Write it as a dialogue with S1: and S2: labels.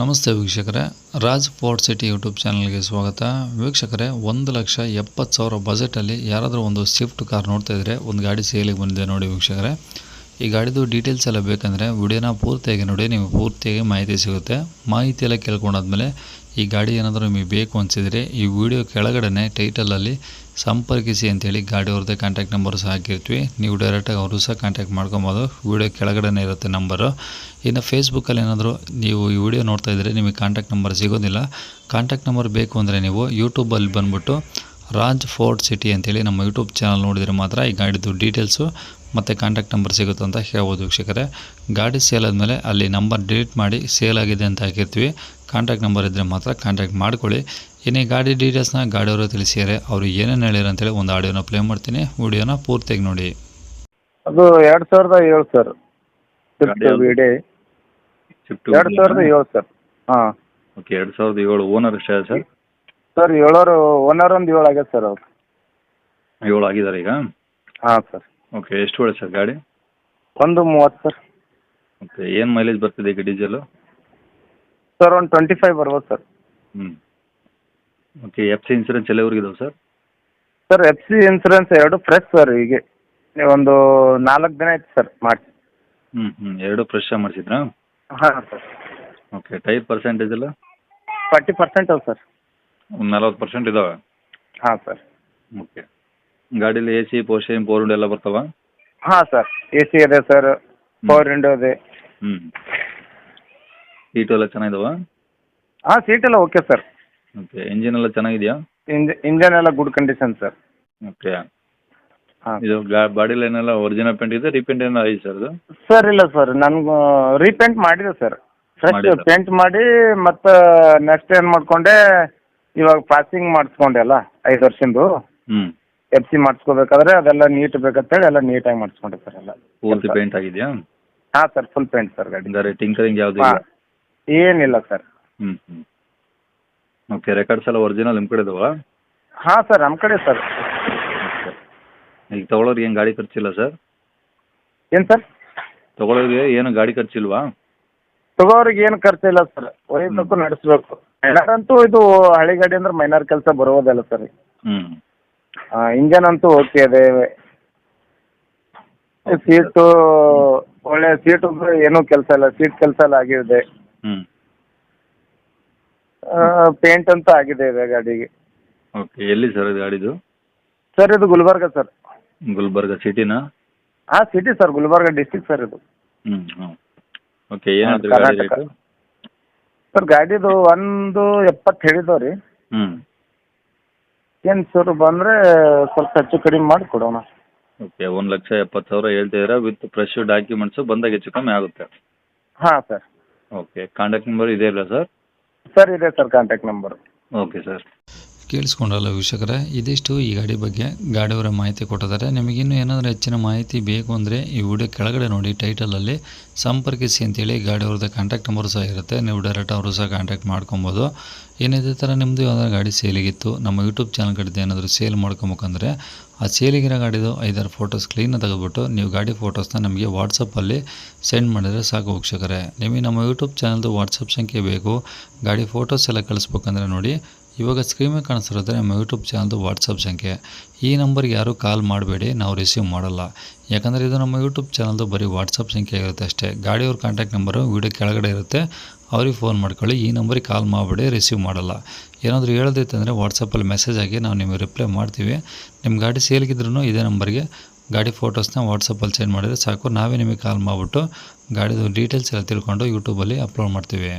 S1: ನಮಸ್ತೆ ವೀಕ್ಷಕರೇ, Raj fort city YouTube ಚಾನಲ್ಗೆ ಸ್ವಾಗತ. ವೀಕ್ಷಕರೇ, ಒಂದು ಲಕ್ಷ ಎಪ್ಪತ್ತು ಸಾವಿರ ಬಜೆಟಲ್ಲಿ ಯಾರಾದರೂ ಒಂದು ಸ್ವಿಫ್ಟ್ ಕಾರ್ ನೋಡ್ತಾ ಇದ್ದರೆ ಒಂದು ಗಾಡಿ ಸೇಲಿಗೆ ಬಂದಿದೆ ನೋಡಿ ವೀಕ್ಷಕರೇ. ಈ ಗಾಡಿದು ಡೀಟೇಲ್ಸ್ ಎಲ್ಲ ಬೇಕಂದರೆ ವಿಡಿಯೋನ ಪೂರ್ತಿಯಾಗಿ ನೋಡಿ, ನಿಮಗೆ ಪೂರ್ತಿಯಾಗಿ ಮಾಹಿತಿ ಸಿಗುತ್ತೆ. ಮಾಹಿತಿ ಎಲ್ಲ ಕೇಳ್ಕೊಂಡಾದ್ಮೇಲೆ ಈ ಗಾಡಿ ಏನಾದರೂ ನಿಮಗೆ ಬೇಕು ಅನಿಸಿದರೆ ಈ ವಿಡಿಯೋ ಕೆಳಗಡೆ ಟೈಟಲಲ್ಲಿ ಸಂಪರ್ಕಿಸಿ ಅಂತೇಳಿ ಗಾಡಿಯವ್ರದ್ದೇ ಕಾಂಟ್ಯಾಕ್ಟ್ ನಂಬರ್ ಸಹ ಹಾಕಿರ್ತೀವಿ. ನೀವು ಡೈರೆಕ್ಟಾಗಿ ಅವರು ಸಹ ಕಾಂಟ್ಯಾಕ್ಟ್ ಮಾಡ್ಕೊಬೋದು. ವಿಡಿಯೋ ಕೆಳಗಡೆ ಇರುತ್ತೆ ನಂಬರು ಇನ್ನು ಫೇಸ್ಬುಕ್ಕಲ್ಲಿ ಏನಾದರೂ ನೀವು ಈ ವಿಡಿಯೋ ನೋಡ್ತಾ ಇದ್ದರೆ ನಿಮಗೆ ಕಾಂಟ್ಯಾಕ್ಟ್ ನಂಬರ್ ಸಿಗೋದಿಲ್ಲ. ಕಾಂಟ್ಯಾಕ್ಟ್ ನಂಬರ್ ಬೇಕು ಅಂದರೆ ನೀವು ಯೂಟ್ಯೂಬಲ್ಲಿ ಬಂದುಬಿಟ್ಟು ರಾಜ್ ಫೋರ್ಟ್ ಸಿಟಿ ಅಂತೇಳಿ ನಮ್ಮ ಯೂಟ್ಯೂಬ್ ಚಾನಲ್ ನೋಡಿದರೆ ಮಾತ್ರ ಈ ಗಾಡಿದು ಡೀಟೇಲ್ಸು ಮತ್ತು ಕಾಂಟ್ಯಾಕ್ಟ್ ನಂಬರ್ ಸಿಗುತ್ತೆ ಅಂತ ಹೇಳ್ಬೋದು ವೀಕ್ಷಕರೇ. ಗಾಡಿ ಸೇಲ್ ಆದಮೇಲೆ ಅಲ್ಲಿ ನಂಬರ್ ಡಿಲೀಟ್ ಮಾಡಿ ಸೇಲ್ ಆಗಿದೆ ಅಂತ ಹಾಕಿರ್ತೀವಿ. ಕಾಂಟ್ಯಾಕ್ಟ್ ನಂಬರ್ ಇದ್ದರೆ ಮಾತ್ರ ಕಾಂಟ್ಯಾಕ್ಟ್ ಮಾಡ್ಕೊಳ್ಳಿ. ಇನ್ನೇ ಈ ಗಾಡಿ ಡೀಟೇಲ್ಸ್ನ ಗಾಡಿಯವರು ತಿಳಿಸಿದರೆ ಅವರು ಏನೇನು ಹೇಳಿದ್ರು ಅಂತೇಳಿ ಒಂದು ಆಡಿಯೋನ ಪ್ಲೇ ಮಾಡ್ತೀನಿ. ವಿಡಿಯೋನ ಪೂರ್ತಿಯಾಗಿ ನೋಡಿ.
S2: ಅದು ಎರಡು ಸಾವಿರದ ಏಳು ಸರ್. ಎರಡು ಸಾವಿರದ ಏಳು ಸರ್. ಹಾಂ.
S3: ಓಕೆ ಎರಡು ಸಾವಿರದ ಏಳು ಓನರ್ ಎಷ್ಟೇ ಸರ್?
S2: ಸರ್ ಏಳೋರು ಓನರ್ ಒಂದು ಏಳು ಆಗ್ಯದ ಸರ್ ಅವ್ರು.
S3: ಏಳು ಆಗಿದ್ದಾರೆ ಈಗ?
S2: ಹಾಂ ಸರ್.
S3: ಓಕೆ ಎಷ್ಟು ಒಳ್ಳೆ ಸರ್ ಗಾಡಿ?
S2: ಒಂದು ಮೂವತ್ತು ಸರ್.
S3: ಓಕೆ ಏನು ಮೈಲೇಜ್ ಬರ್ತಿದೆ ಈಗ ಡೀಸೆಲು
S2: ಸರ್ ಒಂದು ಟ್ವೆಂಟಿ ಫೈವ್ ಬರ್ಬೋದು sir.
S3: Hmm okay F C insurance ಎಲ್ಲ ಇದಾವೆ sir?
S2: Sir F C insurance ಎರಡು ಫ್ರೆಶ್ ಸರ್ ಈಗ ಒಂದು ನಾಲ್ಕು ದಿನ ಆಯ್ತು ಸರ್ ಮಾಡಿ
S3: ಹ್ಞೂ ಹ್ಞೂ ಎರಡು ಫ್ರೆಶ್ ಮಾಡಿಸಿದ್ರಾ?
S2: ಹಾಂ ಸರ್.
S3: ಓಕೆ ಟೈರ್ ಪರ್ಸೆಂಟೇಜ್ ಎಲ್ಲ?
S2: ಫಾರ್ಟಿ ಪರ್ಸೆಂಟ್ ಅವ ಸರ್.
S3: ಒಂದು ನಲ್ವತ್ತು ಪರ್ಸೆಂಟ್ ಇದಾವೆ.
S2: ಹಾಂ ಸರ್.
S3: ಓಕೆ. ಗಾಡೀಲಿ A C portion four window ಎಲ್ಲ ಬರ್ತಾವ?
S2: ಹಾಂ ಸರ್. ಎ ಸಿ ಇದೆ ಸರ್. ಪವರ್ ವಿಂಡೋ ಇದೆ.
S3: ಹ್ಞೂ ಸೀಟು ಎಲ್ಲ ಚೆನ್ನಾಗಿದಾವ?
S2: ಹಾಂ ಸೀಟ್ ಎಲ್ಲ ಓಕೆ ಸರ್.
S3: ಓಕೆ. ಇಂಜಿನ್ ಎಲ್ಲ ಚೆನ್ನಾಗಿದೆಯಾ?
S2: ಇಂಜ ಇಂಜನ್ ಎಲ್ಲ ಗುಡ್ ಕಂಡೀಷನ್ ಸರ್.
S3: ಓಕೆ.
S2: ಹಾಂ.
S3: ಇದು ಬಾಡಿ ಲೈನ್ ಎಲ್ಲ ಒರಿಜಿನಲ್ ಪೇಂಟ್ ಇದೆ ರೀಪೇಂಟ್ ಏನೋ ಐತೆ ಸರ್ ಇದು?
S2: ಸರ್ ಇಲ್ಲ ಸರ್. ನನ್ಗೆ ರೀಪೇಂಟ್ ಮಾಡಿದೆ ಸರ್. ಫ್ರೆಶ್
S3: ಮಾಡಿದ್ರಾ?
S2: ಪೇಂಟ್ ಮಾಡಿ ಮತ್ತೆ ನೆಕ್ಸ್ಟ್ ಏನು ಮಾಡ್ಕೊಂಡೆ ಇವಾಗ ಪಾಸಿಂಗ್ ಮಾಡಿಸ್ಕೊಂಡೆ ಅಲ್ಲ ಐದು ವರ್ಷದ್ದು
S3: ಹ್ಞೂ
S2: ಎಫ್ ಸಿ ಮಾಡಿಸ್ಕೋಬೇಕಾದ್ರೆ ಅದೆಲ್ಲ ನೀಟ್ ಬೇಕಂತೇಳಿ ಎಲ್ಲ ನೀಟಾಗಿ ಮಾಡಿಸ್ಕೊಂಡೆ ಸರ್ ಎಲ್ಲ.
S3: ಪೂರ್ತಿ ಪೇಂಟ್ ಆಗಿದೆಯಾ?
S2: ಹಾ ಸರ್ ಫುಲ್ ಪೇಂಟ್ ಸರ್ ಗಾಡಿ.
S3: ಅಂದರೆ ಟಿಂಕರಿಂಗ್ ಯಾವುದು
S2: ಹಾಂ ಏನಿಲ್ಲ ಸರ್
S3: ಹ್ಞೂ ಹ್ಞೂ ಓಕೆ ರೆಕಾರ್ಡ್ಸ್ ಎಲ್ಲ ಒರಿಜಿನಲ್ ನಿಮ್ಮ ಕಡೆ ಇದಾವಾ
S2: ಹಾ ಸರ್ ನಮ್ಮ ಕಡೆ ಸರ್
S3: ಈಗ ತೊಗೊಳೋರಿಗೆ ಏನು ಗಾಡಿ ಖರ್ಚಿಲ್ಲ ಸರ್
S2: ಏನ್ ಸರ್
S3: ತೊಗೊಳೋರಿಗೆ ಏನು ಗಾಡಿ ಖರ್ಚಿಲ್ವಾ?
S2: ತಗೋರಿಗೆ ಏನು ಖರ್ಚಿಲ್ಲ ಸರ್ ಒಯ್ಬೇಕು ನಡೆಸ್ಬೇಕು. ಮೈನರ್ ಅಂತೂ ಇದು ಹಳಿ ಗಾಡಿ ಅಂದ್ರೆ ಮೈನರ್ ಕೆಲಸ ಬರೋದಲ್ಲ ಸರ್
S3: ಹ್ಮ್.
S2: ಇಂಜನ್ ಅಂತೂ ಓಕೆ ಇದೆ. ಸೀಟು ಒಳ್ಳೆ ಸೀಟು ಏನೂ ಕೆಲಸ ಇಲ್ಲ. ಸೀಟ್ ಕೆಲಸ ಎಲ್ಲ ಆಗಿದೆ. ಪೇಂಟ್ ಅಂತ ಆಗಿದೆ ಇದೆ ಗಾಡಿಗೆ.
S3: ಓಕೆ ಎಲ್ಲಿ ಸರ್ ಗಾಡಿದು?
S2: ಸರ್ ಇದು ಗುಲ್ಬರ್ಗ ಸರ್
S3: ಗುಲ್ಬರ್ಗ ಸಿಟಿನಾ
S2: ಹಾಂ city sir Gulbarga district sir ಇದು.
S3: ಹ್ಮ್ ಓಕೆ ಏನಾದ್ರು ಗಾಡಿ
S2: ಕರ್ನಾಟಕ.
S3: ರೇಟು
S2: ಸರ್ ಗಾಡಿದು ಒಂದು ಎಪ್ಪತ್ತು ಹೇಳಿದವ್ ರೀ.
S3: ಹ್ಞೂ
S2: ಏನು ಸರ್ ಬಂದ್ರೆ ಸ್ವಲ್ಪ ಹೆಚ್ಚು ಕಡಿಮೆ ಮಾಡಿ ಕೊಡೋಣ.
S3: ಓಕೆ ಒಂದು ಲಕ್ಷ ಎಪ್ಪತ್ತು ಸಾವಿರ ಹೇಳ್ತಿದ್ದೀರಾ ವಿತ್ ಫ್ರೆಶ್ ಡಾಕ್ಯುಮೆಂಟ್ಸ್ ಬಂದಾಗ ಹೆಚ್ಚು ಕಮ್ಮಿ ಆಗುತ್ತೆ.
S2: ಹಾಂ ಸರ್.
S3: ಓಕೆ ಕಾಂಟ್ಯಾಕ್ಟ್ ನಂಬರ್ ಇದೆ ಇಲ್ಲ ಸರ್?
S2: ಸರ್ ಇದೆ sir contact number
S3: okay sir.
S1: ಕೇಳಿಸ್ಕೊಂಡಲ್ಲ ವೀಕ್ಷಕರೇ, ಇದಿಷ್ಟು ಈ ಗಾಡಿ ಬಗ್ಗೆ ಗಾಡಿಯವರ ಮಾಹಿತಿ ಕೊಟ್ಟಿದ್ದಾರೆ. ನಿಮಗಿನ್ನೂ ಏನಾದರೂ ಹೆಚ್ಚಿನ ಮಾಹಿತಿ ಬೇಕು ಅಂದರೆ ಈ ವಿಡಿಯೋ ಕೆಳಗಡೆ ನೋಡಿ ಟೈಟಲಲ್ಲಿ ಸಂಪರ್ಕಿಸಿ ಅಂತೇಳಿ ಗಾಡಿಯವ್ರದ್ದು ಕಾಂಟ್ಯಾಕ್ಟ್ ನಂಬರ್ ಸಹ ಇರುತ್ತೆ. ನೀವು ಡೈರೆಕ್ಟ್ ಅವರು ಸಹ ಕಾಂಟ್ಯಾಕ್ಟ್ ಮಾಡ್ಕೊಬೋದು. ಏನಿದೆ ಥರ ನಿಮ್ಮದು ಯಾವ್ದಾದ್ರು ಗಾಡಿ ಸೇಲಿಗಿತ್ತು ನಮ್ಮ ಯೂಟ್ಯೂಬ್ ಚಾನಲ್ ಕಡೆದು ಏನಾದರೂ ಸೇಲ್ ಮಾಡ್ಕೊಬೇಕಂದ್ರೆ, ಆ ಸೇಲಿಗಿರೋ ಗಾಡಿದು ಐದಾರು ಫೋಟೋಸ್ ಕ್ಲೀನಾಗಿ ತೆಗೆದುಬಿಟ್ಟು ನೀವು ಗಾಡಿ ಫೋಟೋಸ್ನ ನಮಗೆ ವಾಟ್ಸಪ್ಪಲ್ಲಿ ಸೆಂಡ್ ಮಾಡಿದರೆ ಸಾಕು ವೀಕ್ಷಕರೇ. ನಿಮಗೆ ನಮ್ಮ ಯೂಟ್ಯೂಬ್ ಚಾನಲ್ದು ವಾಟ್ಸಪ್ ಸಂಖ್ಯೆ ಬೇಕು. ಗಾಡಿ ಫೋಟೋಸ್ ಎಲ್ಲ ಕಳಿಸ್ಬೇಕಂದ್ರೆ ನೋಡಿ ಇವಾಗ ಸ್ಕ್ರೀನ್ ಮೇಲೆ ಕಾಣಿಸ್ತಿರೋದ್ರೆ ನಮ್ಮ ಯೂಟ್ಯೂಬ್ ಚಾನಲ್ದು ವಾಟ್ಸಪ್ ಸಂಖ್ಯೆ. ಈ ನಂಬರ್ಗೆ ಯಾರೂ ಕಾಲ್ ಮಾಡಬೇಡಿ, ನಾವು ರಿಸೀವ್ ಮಾಡಲ್ಲ. ಯಾಕಂದರೆ ಇದು ನಮ್ಮ ಯೂಟ್ಯೂಬ್ ಚಾನಲ್ದು ಬರೀ ವಾಟ್ಸಪ್ ಸಂಖ್ಯೆ ಆಗಿರುತ್ತೆ ಅಷ್ಟೇ. ಗಾಡಿಯವ್ರ ಕಾಂಟ್ಯಾಕ್ಟ್ ನಂಬರು ವೀಡಿಯೋ ಕೆಳಗಡೆ ಇರುತ್ತೆ. ಅವ್ರಿಗೆ ಫೋನ್ ಮಾಡ್ಕೊಳ್ಳಿ, ಈ ನಂಬರಿಗೆ ಕಾಲ್ ಮಾಡಬೇಡಿ ರಿಸೀವ್ ಮಾಡಲ್ಲ. ಏನಾದರೂ ಹೇಳೋದಿತ್ತಂದರೆ ವಾಟ್ಸಪ್ಪಲ್ಲಿ ಮೆಸೇಜ್ ಆಗಿ ನಾವು ನಿಮಗೆ ರಿಪ್ಲೈ ಮಾಡ್ತೀವಿ. ನಿಮ್ಮ ಗಾಡಿ ಸೇಲ್ಗಿದ್ರೂ ಇದೇ ನಂಬರ್ಗೆ ಗಾಡಿ ಫೋಟೋಸ್ನ ವಾಟ್ಸಪ್ಪಲ್ಲಿ ಸೆಂಡ್ ಮಾಡಿದರೆ ಸಾಕು. ನಾವೇ ನಿಮಗೆ ಕಾಲ್ ಮಾಡಿಬಿಟ್ಟು ಗಾಡಿದು ಡೀಟೇಲ್ಸ್ ಎಲ್ಲ ತಿಳ್ಕೊಂಡು ಯೂಟ್ಯೂಬಲ್ಲಿ ಅಪ್ಲೋಡ್ ಮಾಡ್ತೀವಿ.